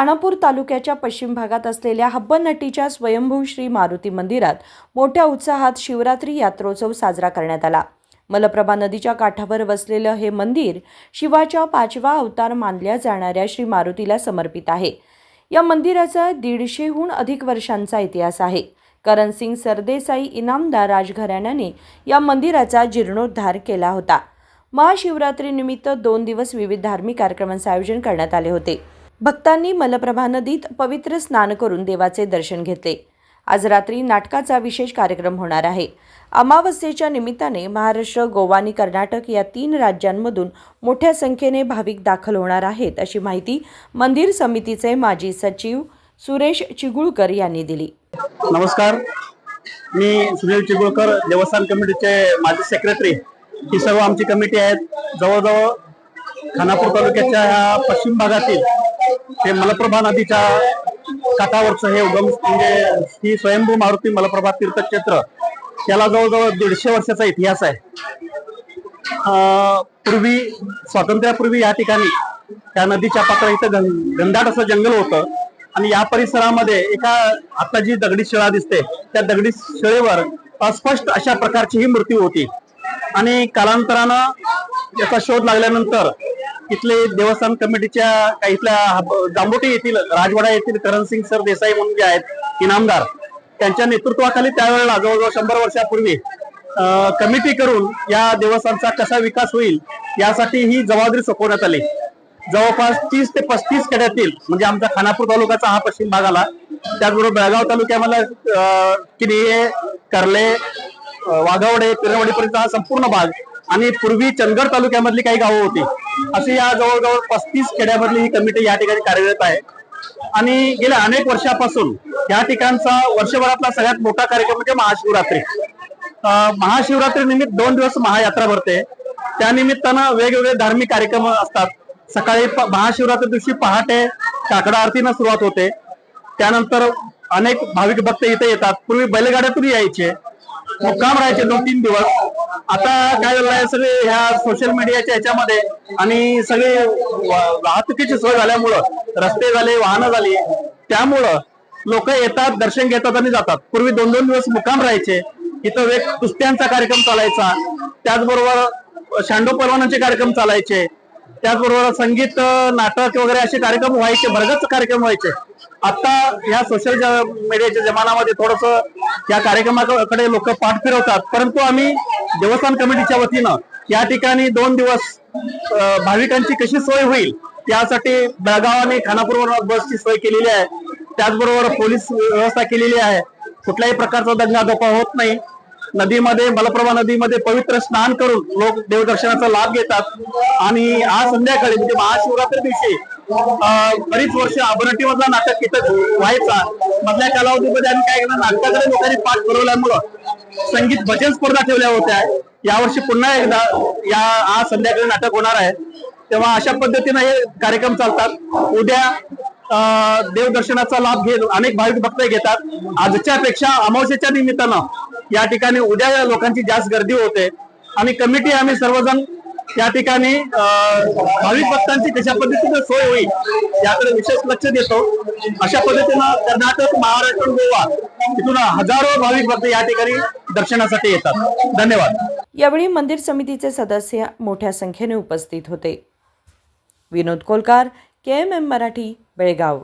खानापूर तालुक्याच्या पश्चिम भागात असलेल्या हब्बनट्टीच्या स्वयंभू श्री मारुती मंदिरात मोठ्या उत्साहात शिवरात्री यात्रोत्सव साजरा करण्यात आला. मलप्रभा नदीच्या काठावर वसलेलं हे मंदिर शिवाच्या पाचवा अवतार मानल्या जाणाऱ्या श्री मारुतीला समर्पित आहे. या मंदिराचा दीडशेहून अधिक वर्षांचा इतिहास आहे. करणसिंग सरदेसाई इनामदार राजघराण्याने या मंदिराचा जीर्णोद्धार केला होता. महाशिवरात्रीनिमित्त दोन दिवस विविध धार्मिक कार्यक्रमांचे आयोजन करण्यात आले होते. भक्तांनी मलप्रभा नदीत पवित्र स्नान करून देवाचे दर्शन घेतले. आज रात्री नाटकाचा विशेष कार्यक्रम होणार आहे. अमावस्येच्या निमित्ताने महाराष्ट्र गोवा आणि कर्नाटक या तीन राज्यांमधून मोठ्या संख्येने भाविक दाखल होणार आहेत अशी माहिती मंदिर समितीचे माजी सचिव सुरेश चिगुळकर यांनी दिली. नमस्कार. मी सुनील चिगुळकर देवस्थान कमिटीचे माजी सेक्रेटरी ही सर्व आमची कमिटी आहेत. जवळजवळ खानापूर तालुक्याच्या ह्या पश्चिम भागातील हे मलप्रभा नदीच्या काठावरचं हे उगम म्हणजे ही स्वयंभू मारुती मलप्रभा तीर्थक्षेत्र त्याला जवळजवळ दीडशे वर्षाचा इतिहास आहे. अं, पूर्वी स्वातंत्र्यापूर्वी या ठिकाणी त्या नदीच्या पात्र इथं घन- घनदाट असं जंगल होतं. आणि या परिसरामध्ये एका आता जी दगडी शिळा दिसते त्या दगडी शिळेवर अस्पष्ट अशा प्रकारची ही मूर्ती होती. आणि कालांतरानं याचा शोध लागल्यानंतर तिथले देवस्थान कमिटीच्या काही इथल्या जांबोटे येथील राजवाडा येथील करणसिंग सर देसाई म्हणून जे आहेत इनामदार त्यांच्या नेतृत्वाखाली त्यावेळेला जवळजवळ शंभर वर्षापूर्वी कमिटी करून या देवस्थानचा कसा विकास होईल यासाठी ही जबाबदारी सोपवण्यात आली. जवळपास तीस ते पस्तीस खेड्यातील म्हणजे आमचा खानापूर तालुक्याचा हा पश्चिम भाग आला त्याचबरोबर बेळगाव तालुक्यामधला अं, किनिये कर्ले वाघावडे पिरवडीपर्यंत हा संपूर्ण भाग आणि पूर्वी चंदगड तालुक्यामधली काही गावं होती. अशी या जवळजवळ पस्तीस खेड्यामधली ही कमिटी या ठिकाणी कार्यरत आहे. आणि गेल्या अनेक वर्षापासून या ठिकाणचा वर्षभरातला सगळ्यात मोठा कार्यक्रम म्हणजे महाशिवरात्री. महाशिवरात्री निमित्त दोन दिवस महायात्रा भरते. त्यानिमित्तानं वेगवेगळे धार्मिक कार्यक्रम असतात. सकाळी महाशिवरात्री दिवशी पहाटे काकडा आरतीनं सुरुवात होते. त्यानंतर अनेक भाविक भक्त इथे येतात. पूर्वी बैलगाड्यातून यायचे. मुक्काम राहायचे दोन तीन दिवस. आता काय झालं आहे सगळे ह्या सोशल मीडियाच्या ह्याच्यामध्ये आणि सगळे वाहतुकीची सोय झाल्यामुळं रस्ते झाले वाहनं झाली त्यामुळं लोक येतात दर्शन घेतात आणि जातात. पूर्वी दोन दोन दिवस मुक्काम राहायचे. इथं वेग कुस्त्यांचा कार्यक्रम चालायचा. त्याचबरोबर शांडो परवानाचे कार्यक्रम चालायचे. त्याचबरोबर संगीत नाटक वगैरे असे कार्यक्रम व्हायचे भरगच कार्यक्रम व्हायचे. आता या सोशल मीडियाच्या जमान्यामध्ये थोडस या कार्यक्रमाकडे लोक पाठ फिरवतात. परंतु आम्ही देवस्थान कमिटीच्या वतीनं या ठिकाणी दोन दिवस भाविकांची कशी सोय होईल त्यासाठी बेळगाव आणि खानापूर बसची सोय केलेली आहे. त्याचबरोबर पोलीस व्यवस्था केलेली आहे. कुठल्याही प्रकारचा दंगा धोका होत नाही. नदीमध्ये मलप्रभा नदीमध्ये पवित्र स्नान करून लोक देवदर्शनाचा लाभ घेतात. आणि आज संध्याकाळी म्हणजे महाशिवरात्री दिवशी बरीच वर्ष अबनटी मधला नाटक तिथं व्हायचा. मधल्या कालावधीमध्ये आम्ही काय केलं नाटकाकडे लोकांनी पाठ फिरवल्यामुळं संगीत भजन स्पर्धा ठेवल्या होत्या. यावर्षी पुन्हा एकदा या आज संध्याकाळी नाटक होणार आहे. तेव्हा अशा पद्धतीनं हे कार्यक्रम चालतात. उद्या देवदर्शनाचा लाभ घेत अनेक भाविक भक्त घेतात. आजच्या पेक्षा अमावस्येच्या निमित्तानं या ठिकाणी उद्या लोकांची जास्त गर्दी होते. आणि कमिटी आम्ही सर्वजण त्या ठिकाणी भाविक भक्तांची कशा पद्धतीनं सोय होईल याकडे विशेष लक्ष देतो. अशा पद्धतीनं कर्नाटक महाराष्ट्र गोवा तिथून हजारो भाविक भक्त या ठिकाणी दर्शनासाठी येतात. धन्यवाद. यावेळी मंदिर समितीचे सदस्य मोठ्या संख्येने उपस्थित होते. Vinod Kolkar K M M Marathi Belgaum.